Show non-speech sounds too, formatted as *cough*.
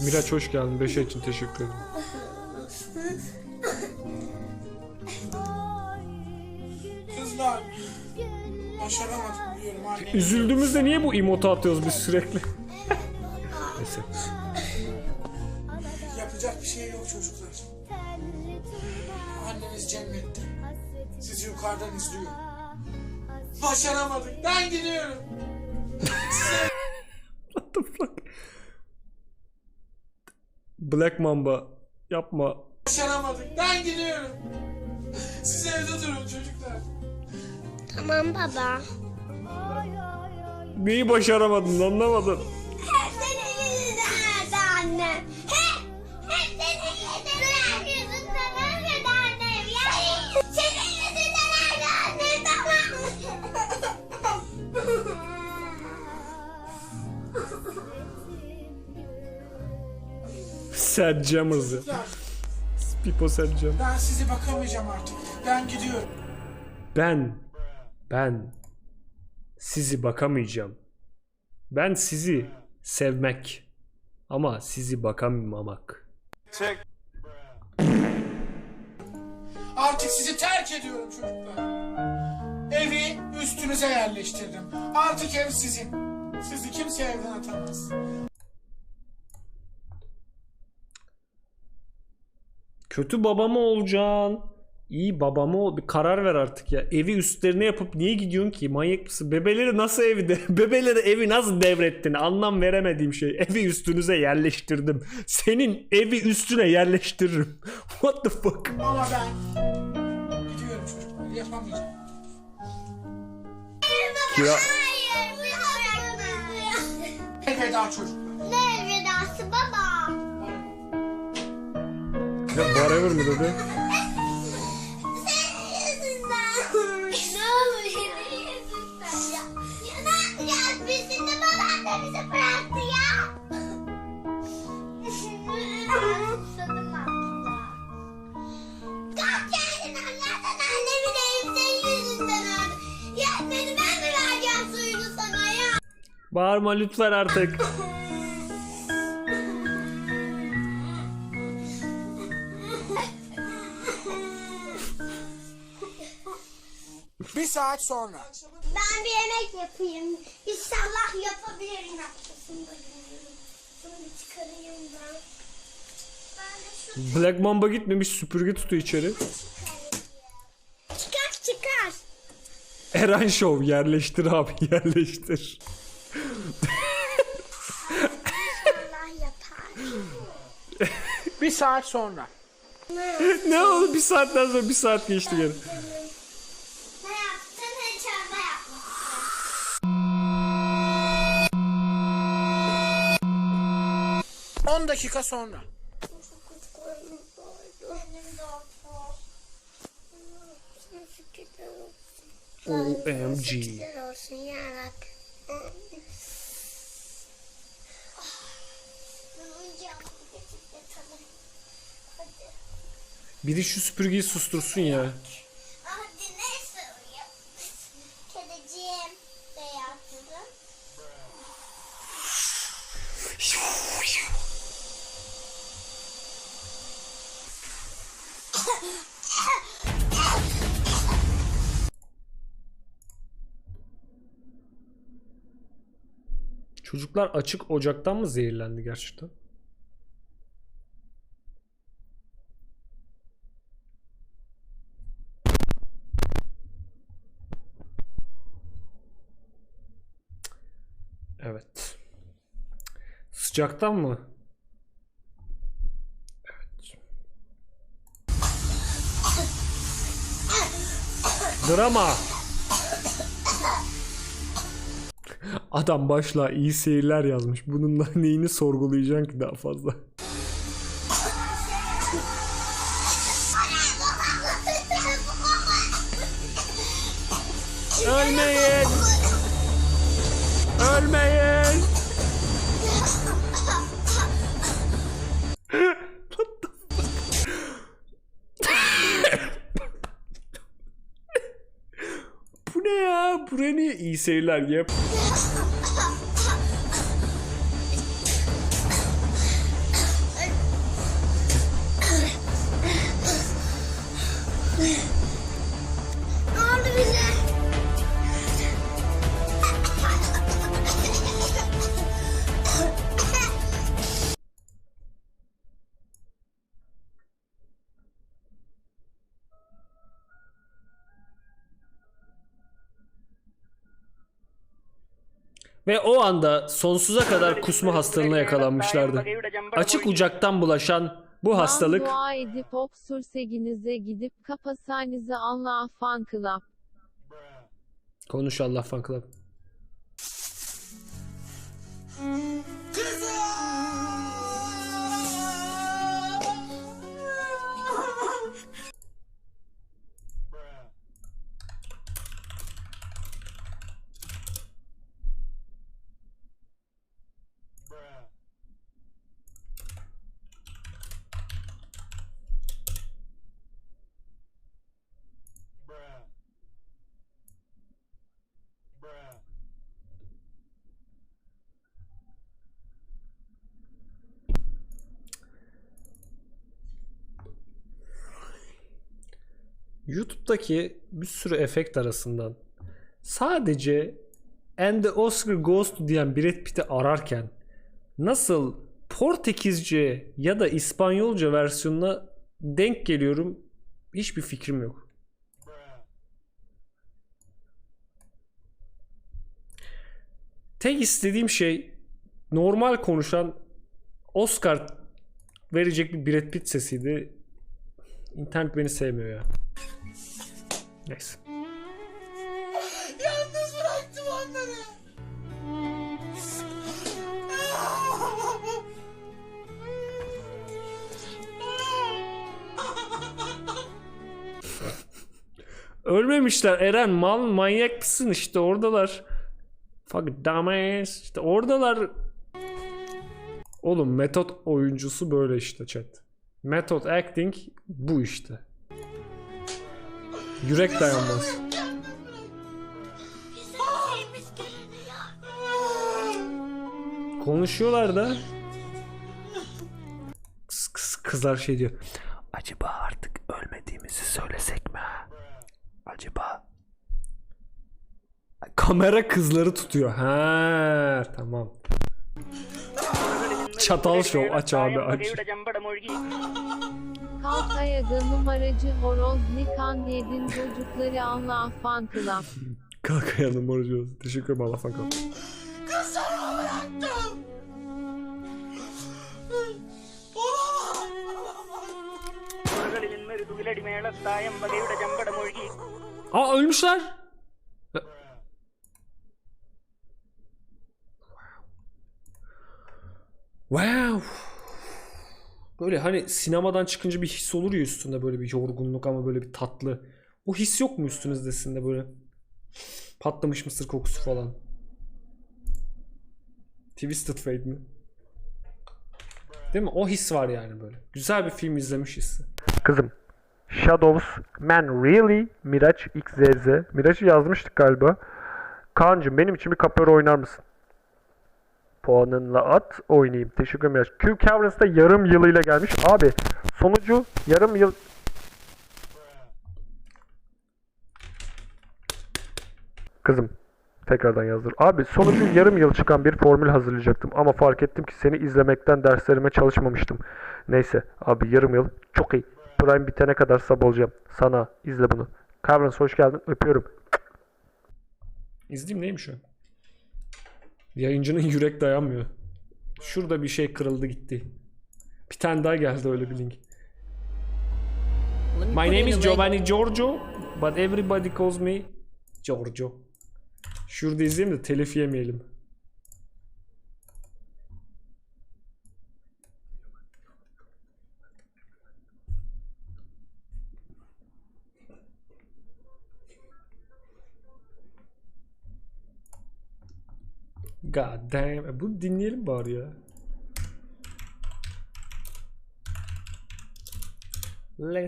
Miraç hoş geldin. Beşe için teşekkür ederim. Kızlar. Başaramadık biliyorum anneniz. Üzüldüğümüzde niye bu emotu atıyoruz biz sürekli? *laughs* Neyse. Yapacak bir şey yok çocuklar. Anneniz cennette. Sizi yukarıdan izliyor. Başaramadık. Ben gidiyorum. *laughs* What the fuck? Black Mamba yapma. Başaramadık. Ben gidiyorum. Siz evde durun çocuklar. Tamam baba. Neyi başaramadın anlamadım. Sad Jammers ya. Çocuklar, Pipo Sad Jam. Ben sizi bakamayacağım artık. Ben gidiyorum. Ben, ben sizi bakamayacağım. Ben sizi sevmek ama sizi bakamamak. Artık sizi terk ediyorum çocuklar. Evi üstünüze yerleştirdim. Artık ev sizin. Sizi kimse evden atamaz. Kötü baba mı olacaksın? İyi baba mı ol? Bir karar ver artık ya. Evi üstlerine yapıp niye gidiyorsun ki? Manyak mısın? Bebeleri nasıl evi de *laughs* bebeleri evi nasıl devrettin? Anlam veremediğim şey. Evi üstünüze yerleştirdim. Senin evi üstüne yerleştiririm. *laughs* What the fuck? Ama ben gidiyorum çocuklar. Yapamayacağım. Kira... Hayır. Elveda çocuklar. Ne vedası baba? Ya whatever mı dedi? Senin yüzünden. ne saat sonra. Ben bir yemek yapayım. İnşallah yapabilirim yapmasını da bilmiyorum. Bunu bir çıkarayım ben. Ben de şu Black Mamba gitmemiş süpürge tutuyor içeri. çıkar çıkar. Eren Show yerleştir abi *laughs* yerleştir. İnşallah yapar. Bir saat sonra. ne oldu bir saatten sonra bir saat geçti gene. 10 O sonra. OMG. Biri şu süpürgeyi sustursun ya. Çocuklar açık ocaktan mı zehirlendi gerçekten? Evet. Sıcaktan mı? Evet. Drama. Adam başla iyi seyirler yazmış. Bununla *laughs* neyini sorgulayacaksın ki daha fazla? *laughs* Ölmeyin! Buraya niye iyi seyirler yap? *laughs* Ve o anda sonsuza kadar kusma hastalığına yakalanmışlardı. Açık ucaktan bulaşan bu hastalık Ben dua edip Oxurseginize gidip kapasanıza Allah fan club. konuş Allah fan club. YouTube'daki bir sürü efekt arasından sadece And the Oscar Goes to diyen Brad Pitt'i ararken nasıl Portekizce ya da İspanyolca versiyonuna denk geliyorum hiçbir fikrim yok. Tek istediğim şey normal konuşan Oscar verecek bir Brad Pitt sesiydi. İnternet beni sevmiyor ya. Neyse. Yalnız bıraktım onları. Ölmemişler Eren mal manyak mısın işte oradalar. Fuck dumbass işte oradalar. Oğlum metot oyuncusu böyle işte chat. Method acting bu işte. Yürek dayanmaz. Konuşuyorlar da. Kız, kız, kızlar şey diyor. Acaba artık ölmediğimizi söylesek mi? Acaba Kamera kızları tutuyor. Ha tamam. Çatal şov aç abi aç. Kalk ayağı numaracı horoz nikan yedin çocukları Allah fan club. *laughs* Kalk ayağını morcuyoruz. Teşekkür ederim Allah fakir. Kızlarımı bıraktım. Aa ölmüşler. Böyle hani sinemadan çıkınca bir his olur ya üstünde böyle bir yorgunluk ama böyle bir tatlı. O his yok mu üstünüzdesinde böyle? Patlamış mısır kokusu falan. Twisted Fate mi? Değil mi? O his var yani böyle. Güzel bir film izlemiş hissi. Kızım. Shadows Man Really Miraç XZZ. Miraç'ı yazmıştık galiba. Kaan'cım benim için bir kapora oynar mısın? Puanınla at oynayayım. Teşekkür ederim. Q Caverns'da yarım yılıyla gelmiş. Abi sonucu yarım yıl... Kızım tekrardan yazdır. Abi sonucu yarım yıl çıkan bir formül hazırlayacaktım ama fark ettim ki seni izlemekten derslerime çalışmamıştım. Neyse abi yarım yıl çok iyi. Prime bitene kadar sub olacağım. Sana izle bunu. Caverns hoş geldin. Öpüyorum. İzleyeyim neymiş o? Yayıncının *laughs* yürek dayanmıyor. Şurada bir şey kırıldı gitti. Bir tane daha geldi öyle bir link. My name is Giovanni Giorgio, but everybody calls me Giorgio. Şurada izleyeyim de telif yemeyelim. God damn. E, Bunu dinleyelim bari ya. Let's